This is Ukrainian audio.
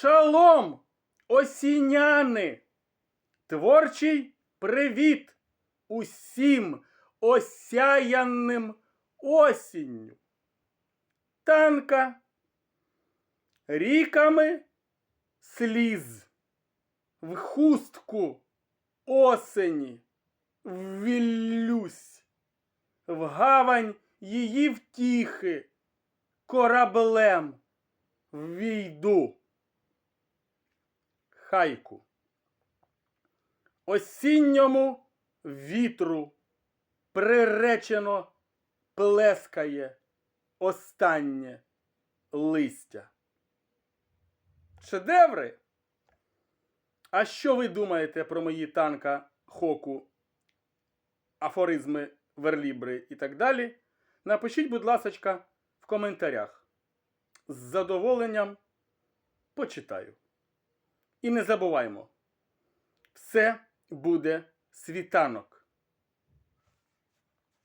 Шалом, осіняни! Творчий привіт усім осяянним осінню. Танка ріками сліз в хустку осені ввіллюсь, в гавань її втіхи кораблем війду. Хайку. Осінньому вітру приречено плескає останнє листя. Шедеври? А що ви думаєте про мої танка хоку, афоризми, верлібри і так далі? Напишіть, будь ласка, в коментарях. З задоволенням почитаю. І не забуваймо, все буде світанок.